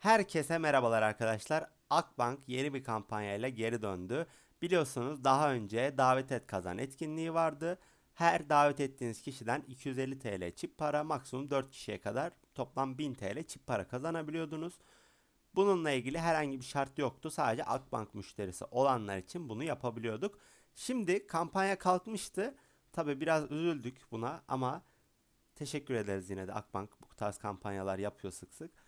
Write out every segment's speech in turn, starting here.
Herkese merhabalar arkadaşlar. Akbank yeni bir kampanyayla geri döndü. Biliyorsunuz daha önce davet et kazan etkinliği vardı. Her davet ettiğiniz kişiden 250 TL çip para, maksimum 4 kişiye kadar toplam 1000 TL çip para kazanabiliyordunuz. Bununla ilgili herhangi bir şart yoktu. Sadece Akbank müşterisi olanlar için bunu yapabiliyorduk. Şimdi kampanya kalkmıştı. Tabi biraz üzüldük buna ama teşekkür ederiz yine de Akbank bu tarz kampanyalar yapıyor sık sık.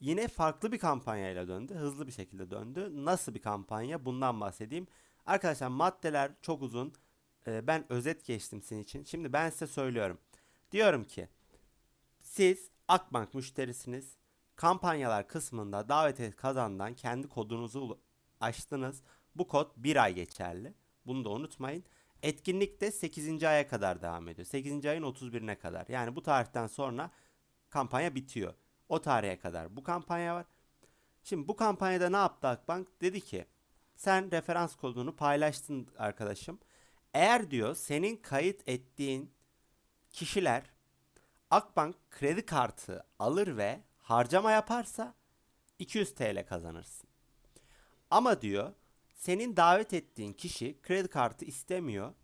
Yine farklı bir kampanyayla döndü. Hızlı bir şekilde döndü. Nasıl bir kampanya? Bundan bahsedeyim. Arkadaşlar maddeler çok uzun. Ee, ben özet geçtim sizin için. Şimdi ben size söylüyorum. Diyorum ki siz Akbank müşterisiniz. Kampanyalar kısmında davet et kazandan kendi kodunuzu açtınız. Bu kod bir ay geçerli. Bunu da unutmayın. Etkinlik de 8. aya kadar devam ediyor. 8. ayın 31'ine kadar. Yani bu tarihten sonra kampanya bitiyor. O tarihe kadar bu kampanya var. Şimdi bu kampanyada ne yaptı Akbank? Dedi ki sen referans kodunu paylaştın arkadaşım. Eğer diyor senin kayıt ettiğin kişiler Akbank kredi kartı alır ve harcama yaparsa 200 TL kazanırsın. Ama diyor senin davet ettiğin kişi kredi kartı istemiyor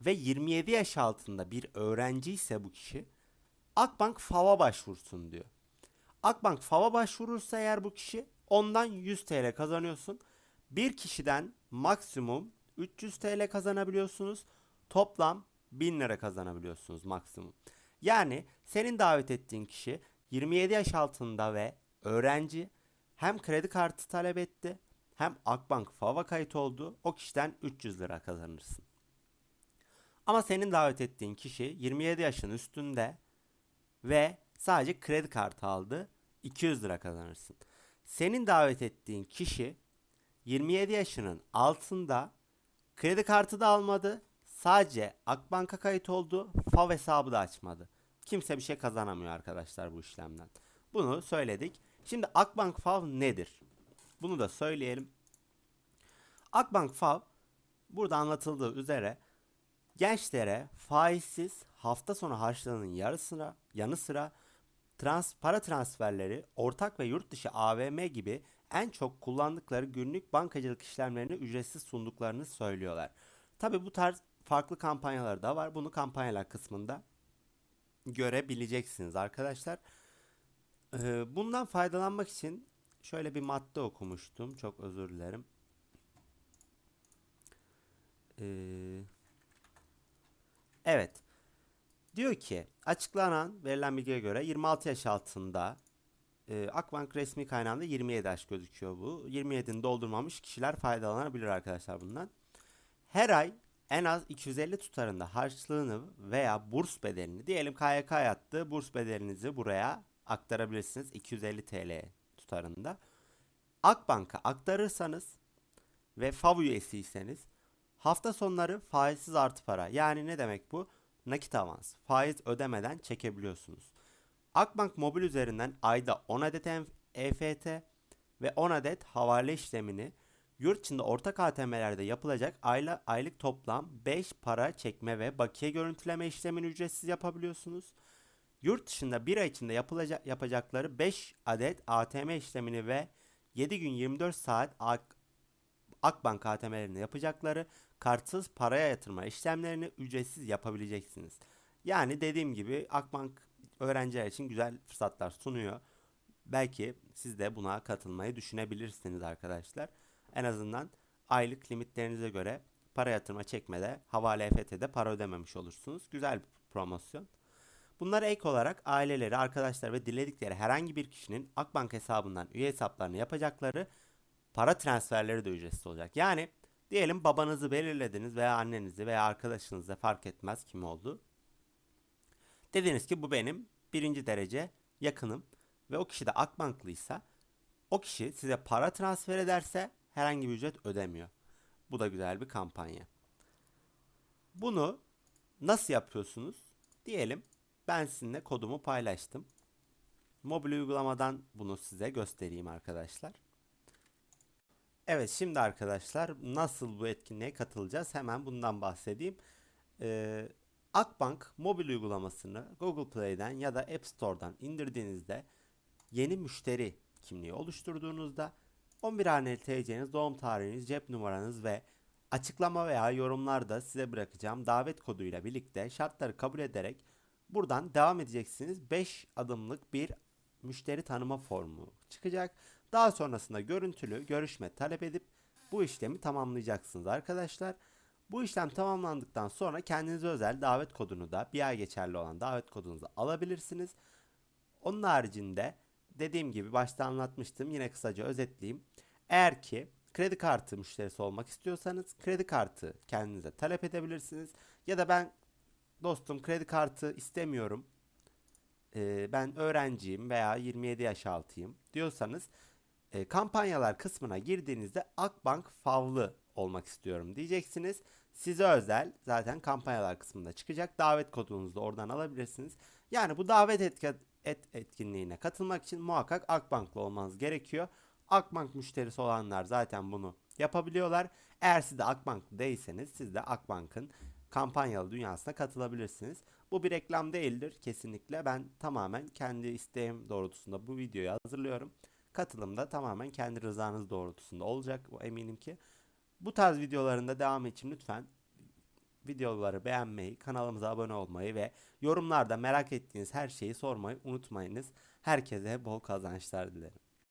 ve 27 yaş altında bir öğrenci ise bu kişi Akbank FAV'a başvursun diyor. Akbank FAV'a başvurursa eğer bu kişi ondan 100 TL kazanıyorsun. Bir kişiden maksimum 300 TL kazanabiliyorsunuz. Toplam 1000 lira kazanabiliyorsunuz maksimum. Yani senin davet ettiğin kişi 27 yaş altında ve öğrenci hem kredi kartı talep etti hem Akbank FAV'a kayıt oldu. O kişiden 300 lira kazanırsın. Ama senin davet ettiğin kişi 27 yaşın üstünde ve sadece kredi kartı aldı. 200 lira kazanırsın. Senin davet ettiğin kişi 27 yaşının altında kredi kartı da almadı. Sadece Akbank'a kayıt oldu. FAV hesabı da açmadı. Kimse bir şey kazanamıyor arkadaşlar bu işlemden. Bunu söyledik. Şimdi Akbank FAV nedir? Bunu da söyleyelim. Akbank FAV burada anlatıldığı üzere gençlere faizsiz hafta sonu harçlığının yarısına yanı sıra trans, para transferleri, ortak ve yurt dışı AVM gibi en çok kullandıkları günlük bankacılık işlemlerini ücretsiz sunduklarını söylüyorlar. Tabi bu tarz farklı kampanyalar da var. Bunu kampanyalar kısmında görebileceksiniz arkadaşlar. Ee, bundan faydalanmak için şöyle bir madde okumuştum. Çok özür dilerim. Ee, evet. Diyor ki açıklanan verilen bilgiye göre 26 yaş altında e, Akbank resmi kaynağında 27 yaş gözüküyor bu. 27'ni doldurmamış kişiler faydalanabilir arkadaşlar bundan. Her ay en az 250 tutarında harçlığını veya burs bedelini diyelim KYK yattı. Burs bedelinizi buraya aktarabilirsiniz 250 TL tutarında. Akbank'a aktarırsanız ve FAV üyesiyseniz hafta sonları faizsiz artı para. Yani ne demek bu? Nakit avans. Faiz ödemeden çekebiliyorsunuz. Akbank mobil üzerinden ayda 10 adet EFT ve 10 adet havale işlemini yurt içinde ortak ATM'lerde yapılacak ayla, aylık toplam 5 para çekme ve bakiye görüntüleme işlemini ücretsiz yapabiliyorsunuz. Yurt dışında bir ay içinde yapılacak yapacakları 5 adet ATM işlemini ve 7 gün 24 saat Akbank ATM'lerinde yapacakları kartsız paraya yatırma işlemlerini ücretsiz yapabileceksiniz. Yani dediğim gibi Akbank öğrenciler için güzel fırsatlar sunuyor. Belki siz de buna katılmayı düşünebilirsiniz arkadaşlar. En azından aylık limitlerinize göre para yatırma çekmede, havale EFT'de para ödememiş olursunuz. Güzel bir promosyon. Bunlara ek olarak aileleri, arkadaşlar ve diledikleri herhangi bir kişinin Akbank hesabından üye hesaplarını yapacakları para transferleri de ücretsiz olacak. Yani diyelim babanızı belirlediniz veya annenizi veya arkadaşınızı fark etmez kim oldu. Dediniz ki bu benim birinci derece yakınım ve o kişi de Akbanklıysa o kişi size para transfer ederse herhangi bir ücret ödemiyor. Bu da güzel bir kampanya. Bunu nasıl yapıyorsunuz? Diyelim ben sizinle kodumu paylaştım. Mobil uygulamadan bunu size göstereyim arkadaşlar. Evet şimdi arkadaşlar nasıl bu etkinliğe katılacağız hemen bundan bahsedeyim. Ee, Akbank mobil uygulamasını Google Play'den ya da App Store'dan indirdiğinizde yeni müşteri kimliği oluşturduğunuzda 11 haneli TC'niz, doğum tarihiniz, cep numaranız ve açıklama veya yorumlarda size bırakacağım davet koduyla birlikte şartları kabul ederek buradan devam edeceksiniz. 5 adımlık bir müşteri tanıma formu çıkacak. Daha sonrasında görüntülü görüşme talep edip bu işlemi tamamlayacaksınız arkadaşlar. Bu işlem tamamlandıktan sonra kendinize özel davet kodunu da bir ay geçerli olan davet kodunuzu alabilirsiniz. Onun haricinde dediğim gibi başta anlatmıştım yine kısaca özetleyeyim. Eğer ki kredi kartı müşterisi olmak istiyorsanız kredi kartı kendinize talep edebilirsiniz. Ya da ben dostum kredi kartı istemiyorum. Ben öğrenciyim veya 27 yaş altıyım diyorsanız e, kampanyalar kısmına girdiğinizde Akbank favlı olmak istiyorum diyeceksiniz. Size özel zaten kampanyalar kısmında çıkacak. Davet kodunuzu da oradan alabilirsiniz. Yani bu davet etki- et etkinliğine katılmak için muhakkak Akbank'lı olmanız gerekiyor. Akbank müşterisi olanlar zaten bunu yapabiliyorlar. Eğer siz de Akbank'lı değilseniz siz de Akbank'ın kampanyalı dünyasına katılabilirsiniz. Bu bir reklam değildir kesinlikle. Ben tamamen kendi isteğim doğrultusunda bu videoyu hazırlıyorum. Katılım da tamamen kendi rızanız doğrultusunda olacak. Eminim ki. Bu tarz videolarında devam için lütfen videoları beğenmeyi, kanalımıza abone olmayı ve yorumlarda merak ettiğiniz her şeyi sormayı unutmayınız. Herkese bol kazançlar dilerim.